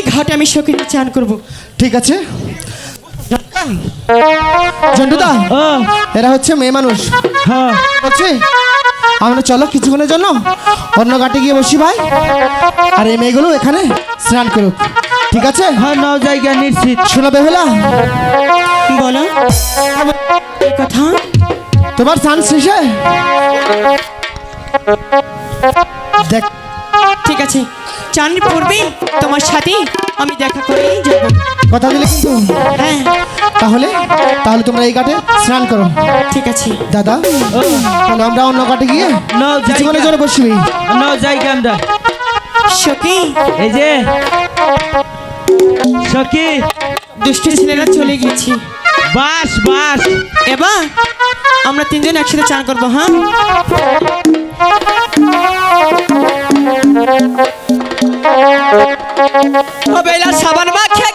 এই ঘাটে আমি সখীকে চান করব। ঠিক আছে। জন্টুদা এরা হচ্ছে মেয়ে মানুষ। হ্যাঁ। হচ্ছে আমরা চলো কিছুক্ষণের জন্য। অন্য ঘাটে গিয়ে বসি ভাই। আর এই মেয়েগুলো এখানে স্নান করুক। ঠিক আছে? হ্যাঁ নাও জায়গা নিশ্চিত। শোনো বেহুলা। বলো কথা? তোমার স্নান শেষে? দেখ ঠিক আছে চান পূর্বে তোমার সাথে আমি দেখা করেই যাব। কথা দিলে কিন্তু হ্যাঁ। তাহলে তাহলে তোমরা এই ঘাটে স্নান করো। ঠিক আছে। দাদা তাহলে আমরা অন্য ঘাটে গিয়ে নাও কিছুক্ষণের জন্য বসবি নাও জায়গা আমরা। সখী। এই যে। সখী। দুষ্ট ছেলেরা চলে গেছি বাস বাস। এবার আমরা তিনজন একসাথে চান করব হ্যাঁ? বেলা সাবান মাখে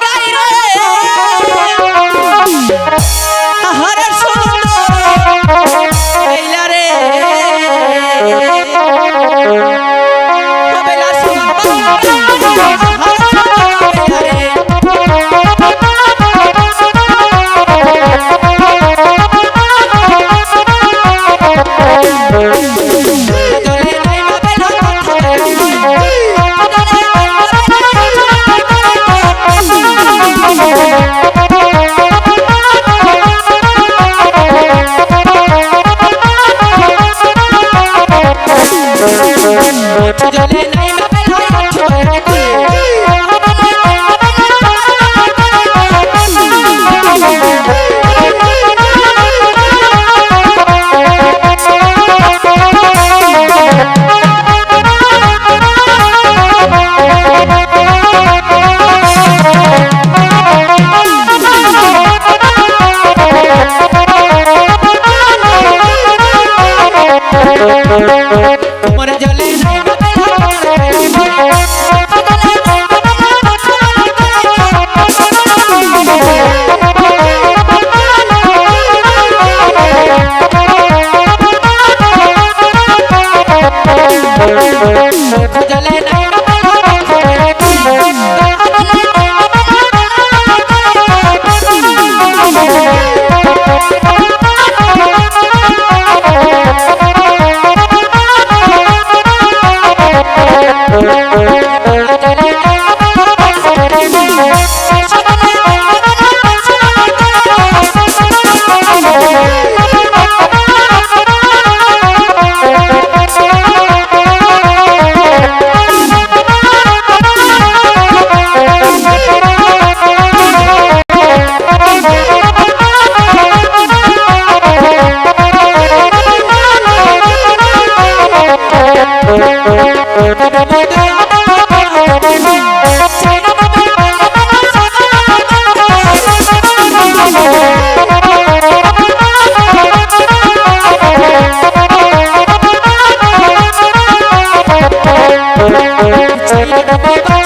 সখী,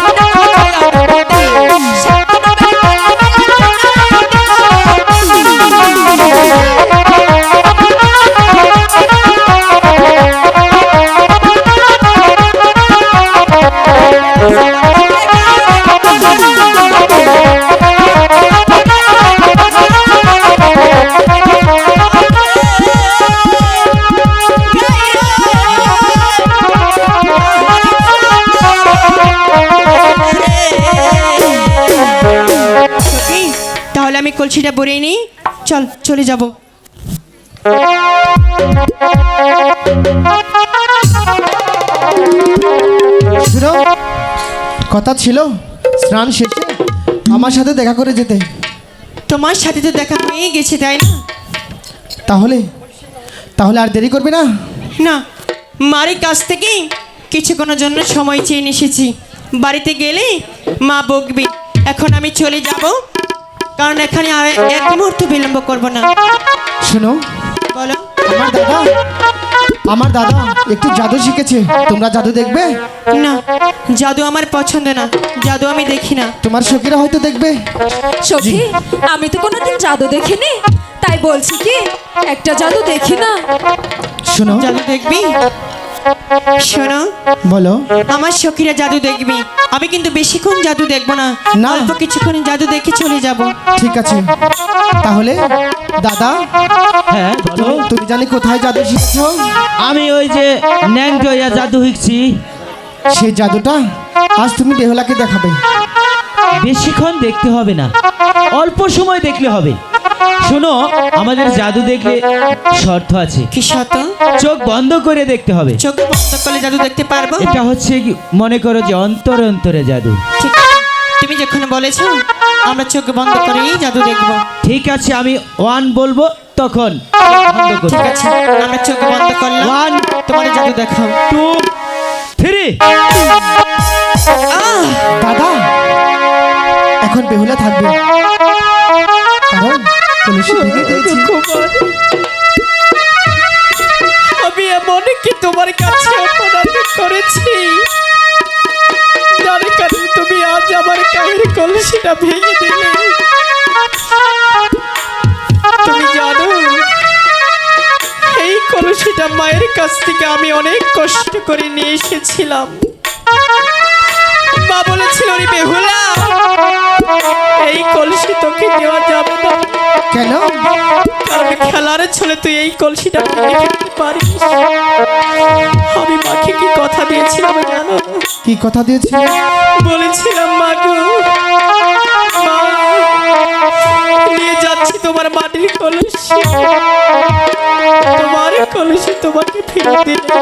আমি কলসিটা ভরিয়ে নিই চল চলে যাব। কথা ছিল স্নান শেষে আমার সাথে দেখা করে যেতে। তোমার সাথে তো দেখা হয়ে গেছে তাই না? তাহলে তাহলে আর দেরি করবে না? না মারির কাছ থেকে কিছুক্ষণের জন্য সময় চেয়ে এসেছি বাড়িতে গেলে মা বকবে। এখন আমি চলে যাব। কারণ এখানে আর এক মুহূর্ত বিলম্ব করব না। শোনো বলো। আমার দাদা আমার দাদা একটু জাদু শিখেছে। তোমরা জাদু দেখবে? না জাদু আমার পছন্দ না। জাদু আমি দেখি না। তোমার সখীরা হয়তো দেখবে। সখী আমি তো কোনোদিন জাদু দেখিনি। তাই বলছি কি একটা জাদু দেখি না। শোনো। জাদু দেখবি? শোনো বলো। আমার সখীরা জাদু দেখবি। আমি কিন্তু বেশিক্ষণ জাদু দেখব না। না। অল্প কিছুক্ষণ জাদু দেখে চলে যাব। ঠিক আছে। তাহলে দাদা হ্যাঁ বলো। তুমি- জানি কোথায় জাদু শিখছো? আমি ওই যে ন্যাংটয়া জাদু শিখছি। সেই জাদুটা আজ তুমি বেহুলাকে দেখাবে। বেশিক্ষণ দেখতে হবে না। অল্প সময় দেখলে হবে। শোনো আমাদের জাদু দেখলে শর্ত আছে। কি শত চোখ বন্ধ করে দেখতে হবে। চোখ বন্ধ করলে জাদু দেখতে পারব? এটা হচ্ছে কি মনে করো যে অন্তরে অন্তরে জাদু। ঠিক। তুমি যখন বলেছ আমরা চোখ বন্ধ করেই জাদু দেখব। ঠিক আছে আমি ওয়ান বলব তখন বন্ধ করো ঠিক আছে আমরা চোখ বন্ধ করলাম। ওয়ান তোমার জাদু দেখাও। Two three. দাদা এখন বেহুলা থাকবে। কলসি ভেঙে দিয়েছি। আমি এমন কি তোমার কাছে অপরাধ করেছি? যার কারণে তুমি আজ আমার কাহের কলসিটা ভেঙে দিলে। তুমি জানো এই কলসিটা মায়ের কাছ থেকে আমি অনেক কষ্ট করে নিয়ে এসেছিলাম। মা বলেছিল রে বেহুলা এই কলসি তোকে দেওয়া যাবে না। কেন? কারণ খেলার ছলে তুই এই কলসিটা ভেঙে পারিস। আমি মাকে কি কথা দিয়েছিলাম জানো? কি কথা দিয়েছিলে? বলেছিলাম মা গো নিয়ে যাচ্ছি তোমার মাটির কলসি। তোমার কলসি তোমাকে ফিরে দিলে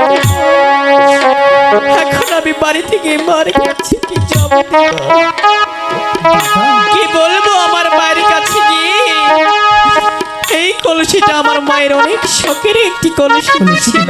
এখন আমি বাড়ি থেকে মার কাছে কি জবাব? কি বলব আমার মায়ের কাছে গিয়ে? এই কলসিটা আমার মায়ের অনেক শখের একটি কলসি। ছিল